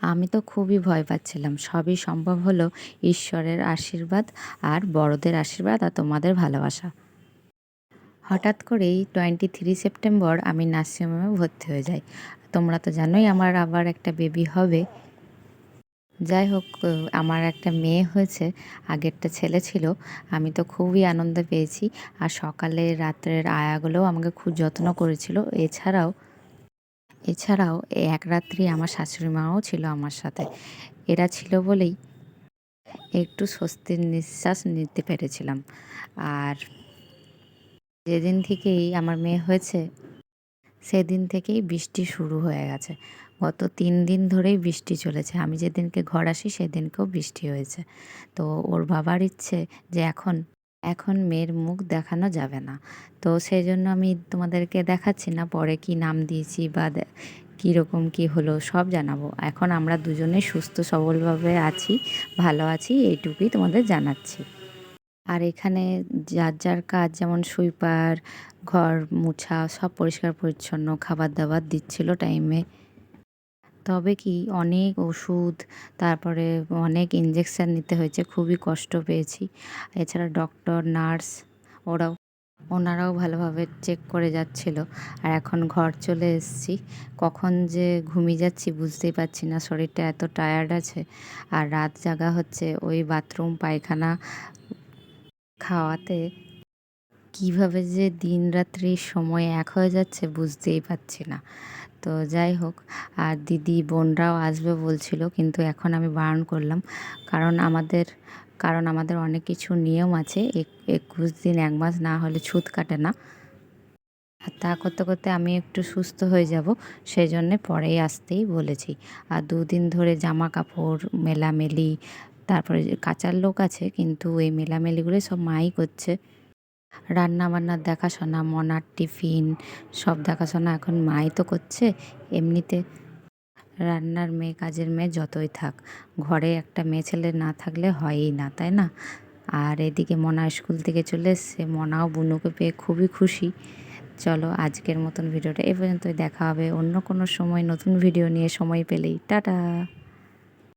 আমি তো খুবই ভয় পাচ্ছিলাম। সবই সম্ভব হলো ঈশ্বরের আশীর্বাদ আর বড়দের আশীর্বাদ আর তোমাদের ভালোবাসা। হঠাৎ করেই টোয়েন্টি থ্রি সেপ্টেম্বর আমি নার্সিংহোমে ভর্তি হয়ে যাই। তোমরা তো জানোই আমার আবার একটা বেবি হবে। যাই হোক, আমার একটা মেয়ে হয়েছে, আগেরটা ছেলে ছিল। আমি তো খুবই আনন্দ পেয়েছি। আর সকালে রাত্রের আয়াগুলোও আমাকে খুব যত্ন করেছিল। এছাড়াও এছাড়াও এক রাত্রি আমার শাশুড়ি মাও ছিল আমার সাথে। এরা ছিল বলেই একটু স্বস্তির নিঃশ্বাস নিতে পেরেছিলাম। আর যেদিন থেকেই আমার মেয়ে হয়েছে, সেদিন থেকেই বৃষ্টি শুরু হয়ে গেছে। গত তিন দিন ধরেই বৃষ্টি চলেছে। আমি যেদিনকে ঘর আসি, সেদিনকেও বৃষ্টি হয়েছে। তো ওর বাবার ইচ্ছে যে এখন এখন মেয়ের মুখ দেখানো যাবে না। তো সেই জন্য আমি তোমাদেরকে দেখাচ্ছি না, পরে কি নাম দিয়েছি বা কীরকম কি হলো সব জানাব। এখন আমরা দুজনে সুস্থ সবলভাবে আছি, ভালো আছি, এইটুকুই তোমাদের জানাচ্ছি। আর এখানে যার যার কাজ যেমন সুইপার, ঘর মুছা সব পরিষ্কার পরিচ্ছন্ন, খাবার দাবার দিচ্ছিল টাইমে তবে কি অনেক ওষুধ, তারপরে অনেক ইঞ্জেকশান নিতে হয়েছে, খুবই কষ্ট পেয়েছি। এছাড়া ডক্টর নার্স ওরাও, ওনারাও ভালোভাবে চেক করে যাচ্ছিল। আর এখন ঘর চলে এসেছি। কখন যে ঘুমিয়ে যাচ্ছি বুঝতেই পারছি না, শরীরটা এত টায়ার্ড আছে। আর রাত জাগা হচ্ছে ওই বাথরুম পায়খানা খাওয়াতে। কীভাবে যে দিন রাত্রির সময় এক হয়ে যাচ্ছে বুঝতেই পারছি না। তো যাই হোক, আর দিদি বোনরাও আসবে বলছিল, কিন্তু এখন আমি বারণ করলাম। কারণ আমাদের কারণ আমাদের অনেক কিছু নিয়ম আছে একুশ দিন এক মাস না হলে ছুত কাটে না। আর তা করতে করতে আমি একটু সুস্থ হয়ে যাব সেই জন্যে পরেই আসতেই বলেছি। আর দুদিন ধরে জামা কাপড় মেলামেলি, তারপরে কাচার লোক আছে, কিন্তু এই মেলামেলিগুলো সব মাই করছে। রান্না বান্নার দেখাশোনা, মনার টিফিন, সব দেখাশোনা এখন মাই তো করছে, এমনিতে রান্নার মেয়ে, কাজের মেয়ে যতই থাক। ঘরে একটা মেয়ে ছেলে না থাকলে হয়ই না, তাই না? আর এদিকে মনা স্কুল থেকে চলে এসছে, মনাও বুনুকে পেয়ে খুবই খুশি। চলো আজকের মতন ভিডিওটা এ পর্যন্তই, দেখা হবে অন্য কোনো সময়, নতুন ভিডিও নিয়ে সময় পেলেই। টাটা!